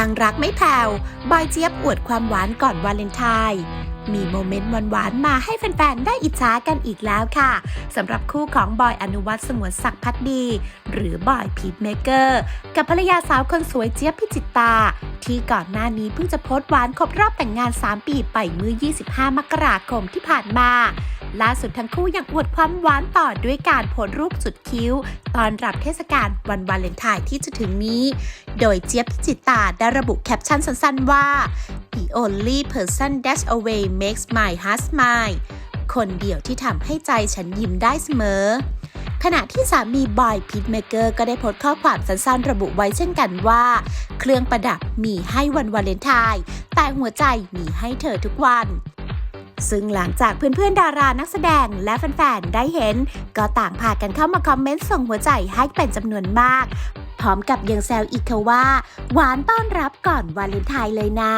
างรักไม่แผ่วบอยเจี๊ยบอวดความหวานก่อนวาเลนไทน์มีโมเมนต์หวานๆ มาให้แฟนๆ ได้อิจฉากันอีกแล้วค่ะสำหรับคู่ของบอยอนุวัฒน์สงวนศักดิ์พักดี หรือบอยพีทเมเกอร์ กับภรรยาสาวคนสวยเจี๊ยบพิจิตตา ที่ก่อนหน้านี้เพิ่งจะโพสต์หวานครบรอบแต่งงาน 3 ปีไปเมื่อ 25 มกราคมที่ผ่านมา ล่าสุดทั้งคู่ยังอวดความหวานต่อด้วยการโพสรูปสุดคิ้ว ตอนรับเทศกาลวันวาเลนไทน์ที่จะถึงนี้ โดยเจี๊ยบพิจิตตาได้ระบุแคปชั่นสั้นๆว่า The only person that's away makes my heart smile คนเดียวที่ทำให้ใจฉันยิ้มได้เสมอขณะที่สามีบอยพิทเมเกอร์ก็ได้โพสต์ข้อความสั้นๆ ระบุไว้เช่นกันว่า เครื่องประดับมีให้วันวาเลนไทน์แต่หัวใจมีให้เธอทุกวัน ซึ่งหลังจากเพื่อนๆ ดารานักแสดงและแฟนๆ ได้เห็น ก็ต่างพากันเข้ามาคอมเมนต์ส่งหัวใจให้เป็นจำนวนมาก พร้อมกับยังแซวอีกค่ะว่า หวานต้อนรับก่อนวาเลนไทน์เลยนะ